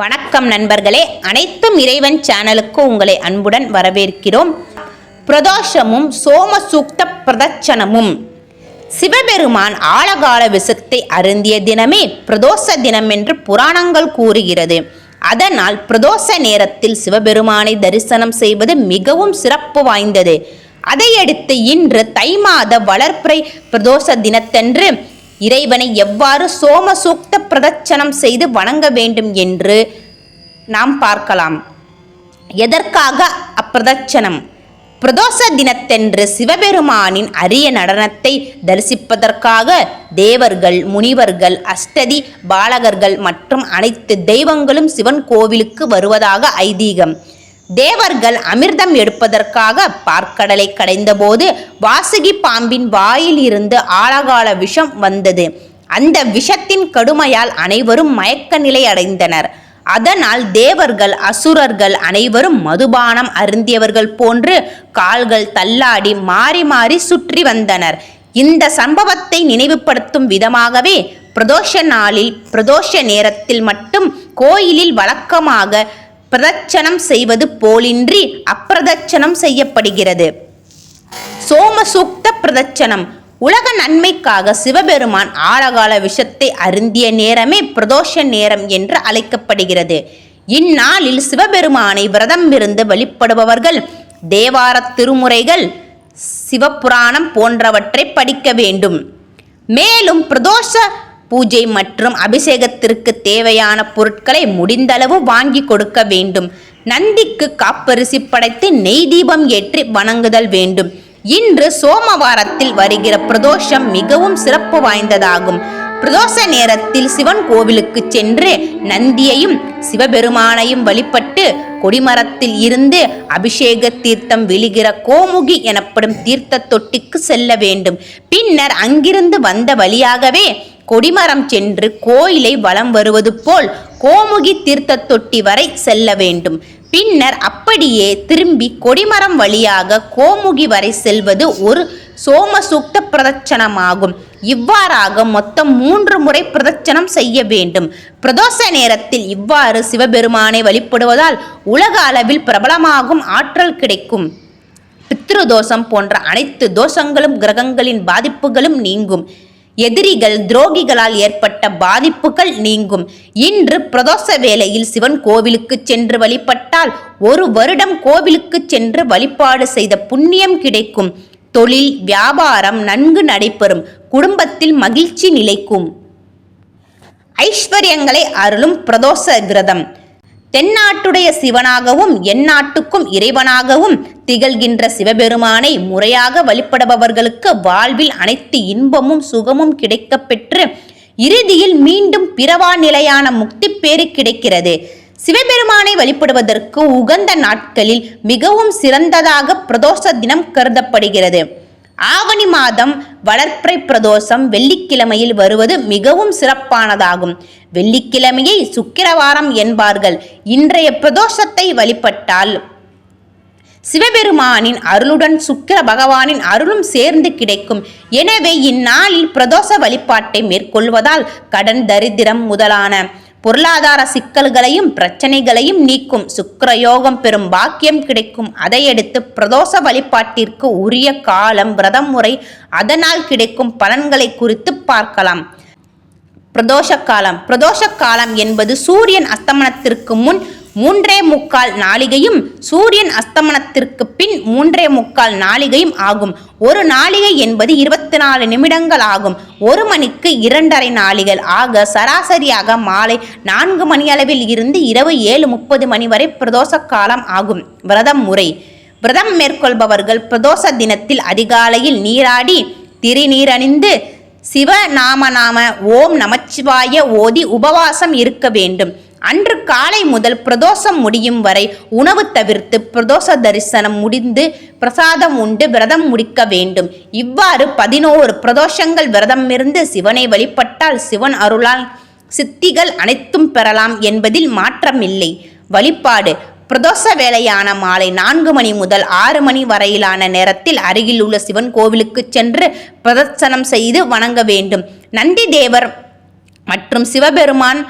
வணக்கம் நண்பர்களே. அனைத்தும் இறைவன் சேனலுக்கு உங்களை அன்புடன் வரவேற்கிறோம். பிரதோஷமும் சோம சூக்த பிரதட்சணமும். சிவபெருமான் ஆழகால விஷத்தை அருந்திய தினமே பிரதோஷ தினம் என்று புராணங்கள் கூறுகிறது. அதனால் பிரதோஷ நேரத்தில் சிவபெருமானை தரிசனம் செய்வது மிகவும் சிறப்பு வாய்ந்தது. அதையடுத்து இன்று தை மாத வளர்ப்பிறை பிரதோஷ தினத்தன்று இறைவனை எவ்வாறு சோம சூக்த பிரதட்சணம் செய்து வணங்க வேண்டும் என்று நாம் பார்க்கலாம். எதற்காக அப்பிரதட்சணம்? பிரதோஷ தினத்தென்று சிவபெருமானின் அரிய நடனத்தை தரிசிப்பதற்காக தேவர்கள் முனிவர்கள் அஷ்டதி பாலகர்கள் மற்றும் அனைத்து தெய்வங்களும் சிவன் கோவிலுக்கு வருவதாக ஐதீகம். தேவர்கள் அமிர்தம் எடுப்பதற்காக பார்க்கடலை கடைந்தபோது வாசுகி பாம்பின் வாயில் இருந்து ஆழகால விஷம் வந்தது. அந்த விஷத்தின் கடுமையால் அனைவரும் மயக்க நிலை அடைந்தனர். அதனால் தேவர்கள் அசுரர்கள் அனைவரும் மதுபானம் அருந்தியவர்கள் போன்று கால்கள் தள்ளாடி மாறி மாறி சுற்றி வந்தனர். இந்த சம்பவத்தை நினைவுபடுத்தும் விதமாகவே பிரதோஷ நாளில் பிரதோஷ நேரத்தில் மட்டும் கோயிலில் வழக்கமாக பிரதட்சணம் செய்வது போலின்றி அப்பிரதட்சணம் செய்யப்படுகிறது. சோமசூக்த பிரதட்சணம். உலக நன்மைக்காக சிவபெருமான் ஆழகால விஷத்தை அருந்திய நேரமே பிரதோஷ நேரம் என்று அழைக்கப்படுகிறது. இந்நாளில் சிவபெருமானை விரதம் இருந்து வழிபடுபவர்கள் தேவார திருமுறைகள் சிவபுராணம் போன்றவற்றை படிக்க வேண்டும். மேலும் பிரதோஷ பூஜை மற்றும் அபிஷேகத்திற்கு தேவையான பொருட்களை முடிந்தளவு வாங்கி கொடுக்க வேண்டும். நந்திக்கு காப்பரிசி படைத்து நெய் தீபம் ஏற்றி வணங்குதல் வேண்டும். இன்று சோமவாரத்தில் வருகிற பிரதோஷம் மிகவும் சிறப்பு வாய்ந்ததாகும். பிரதோஷ நேரத்தில் சிவன் கோவிலுக்கு சென்று நந்தியையும் சிவபெருமானையும் வழிபட்டு கொடிமரத்தில் இருந்து அபிஷேக தீர்த்தம் விழுகிற கோமுகி எனப்படும் தீர்த்த தொட்டிக்கு செல்ல வேண்டும். பின்னர் அங்கிருந்து வந்த வழியாகவே கொடிமரம் சென்று கோயிலை வலம் வருவது போல் கோமுகி தீர்த்த தொட்டி வரை செல்ல வேண்டும். பின்னர் அப்படியே திரும்பி கொடிமரம் வழியாக கோமுகி வரை செல்வது ஒரு சோமசூக்த பிரதட்சணமாகும். இவ்வாறாக மொத்தம் மூன்று முறை பிரதட்சணம் செய்ய வேண்டும். பிரதோஷ நேரத்தில் இவ்வாறு சிவபெருமானை வழிபடுவதால் உலக அளவில் பிரபலமாகும் ஆற்றல் கிடைக்கும். பித்ருதோஷம் போன்ற அனைத்து தோஷங்களும் கிரகங்களின் பாதிப்புகளும் நீங்கும். எதிரிகள் துரோகிகளால் ஏற்பட்ட பாதிப்புகள் நீங்கும். இன்று பிரதோஷ வேளையில் சிவன் கோவிலுக்கு சென்று வழிபட்டால் ஒரு வருடம் கோவிலுக்கு சென்று வழிபாடு செய்த புண்ணியம் கிடைக்கும். தொழில் வியாபாரம் நன்கு நடைபெறும். குடும்பத்தில் மகிழ்ச்சி நிலைக்கும். ஐஸ்வர்யங்களை அருளும் பிரதோஷ விரதம். தென்னாட்டுடைய சிவனாகவும் எந்நாட்டுக்கும் இறைவனாகவும் திகழ்கின்ற சிவபெருமானை முறையாக வழிபடுபவர்களுக்கு வாழ்வில் அனைத்து இன்பமும் சுகமும் கிடைக்கப்பெற்று இறுதியில் மீண்டும் பிறவா நிலையான முக்தி பேறு கிடைக்கிறது. சிவபெருமானை வழிபடுவதற்கு உகந்த நாட்களில் மிகவும் சிறந்ததாக பிரதோஷ தினம் கருதப்படுகிறது. ஆவணி மாதம் வளர்ப்பிறை பிரதோஷம் வெள்ளிக்கிழமையில் வருவது மிகவும் சிறப்பானதாகும். வெள்ளிக்கிழமையை சுக்கிரவாரம் என்பார்கள். இன்றைய பிரதோஷத்தை வழிபட்டால் சிவபெருமானின் அருளுடன் சுக்கிர பகவானின் அருளும் சேர்ந்து கிடைக்கும். எனவே இந்நாளில் பிரதோஷ வழிபாட்டை மேற்கொள்வதால் கடன் தரித்திரம் முதலான பொருளாதார சிக்கல்களையும் பிரச்சனைகளையும் நீக்கும் சுக்கரயோகம் பெறும் பாக்கியம் கிடைக்கும். அதையடுத்து பிரதோஷ வழிபாட்டிற்கு உரிய காலம் விரதம் முறை அதனால் கிடைக்கும் பலன்களை குறித்து பார்க்கலாம். பிரதோஷ காலம். பிரதோஷ காலம் என்பது சூரியன் அஸ்தமனத்திற்கு முன் மூன்றே முக்கால் நாளிகையும் சூரியன் அஸ்தமனத்திற்கு பின் மூன்றே முக்கால் நாளிகையும் ஆகும். ஒரு நாளிகை என்பது இருபத்தி நாலு நிமிடங்கள் ஆகும். ஒரு மணிக்கு இரண்டரை நாளிகள். ஆக சராசரியாக மாலை நான்கு மணி அளவில் இருந்து இரவு ஏழு முப்பது மணி வரை பிரதோஷ காலம் ஆகும். விரதம் முறை. விரதம் மேற்கொள்பவர்கள் பிரதோஷ தினத்தில் அதிகாலையில் நீராடி திருநீரணிந்து சிவ நாம நாம ஓம் நமச்சிவாய ஓதி உபவாசம் இருக்க வேண்டும். அன்று காலை முதல் பிரதோஷம் முடியும் வரை உணவு தவிர்த்து பிரதோஷ தரிசனம் முடிந்து பிரசாதம் உண்டு விரதம் முடிக்க வேண்டும். இவ்வாறு பதினோரு பிரதோஷங்கள் விரதம் இருந்து சிவனை வழிபட்டால் சிவன் அருளால் சித்திகள் அனைத்தும் பெறலாம் என்பதில் மாற்றமில்லை. வழிபாடு. பிரதோஷ வேளையான மாலை நான்கு மணி முதல் ஆறு மணி வரையிலான நேரத்தில் அருகில் உள்ள சிவன் கோவிலுக்கு சென்று பிரதர்சனம் செய்து வணங்க வேண்டும். நந்தி தேவர் மற்றும் சிவபெருமான்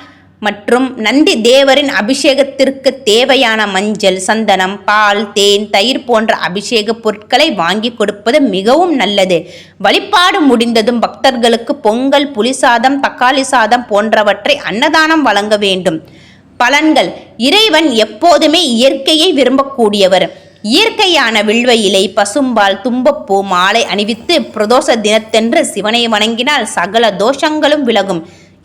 மற்றும் நந்தி தேவரின் அபிஷேகத்திற்கு தேவையான மஞ்சள் சந்தனம் பால் தேன் தயிர் போன்ற அபிஷேக பொருட்களை வாங்கி கொடுப்பது மிகவும் நல்லது. வழிபாடு முடிந்ததும் பக்தர்களுக்கு பொங்கல் புளி சாதம் தக்காளி சாதம் போன்றவற்றை அன்னதானம் வழங்க வேண்டும். பலன்கள் இறைவன் எப்போதுமே இயற்கையை விரும்பக்கூடியவர். இயற்கையான வில்வ இலை பசும்பால் தும்பப்பூ மாலை அணிவித்து பிரதோஷ தினத்தன்று சிவனை வணங்கினால் சகல தோஷங்களும் விலகும்.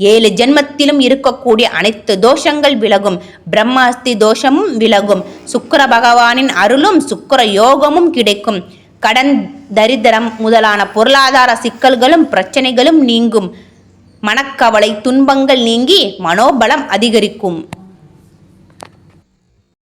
ஏழு ஜென்மத்திலும் இருக்கக்கூடிய அனைத்து தோஷங்கள் விலகும். பிரம்மாஸ்தி தோஷமும் விலகும். சுக்கர பகவானின் அருளும் சுக்கர யோகமும் கிடைக்கும். கடன் தரித்திரம் முதலான பொருளாதார சிக்கல்களும் பிரச்சனைகளும் நீங்கும். மனக்கவலை துன்பங்கள் நீங்கி மனோபலம் அதிகரிக்கும்.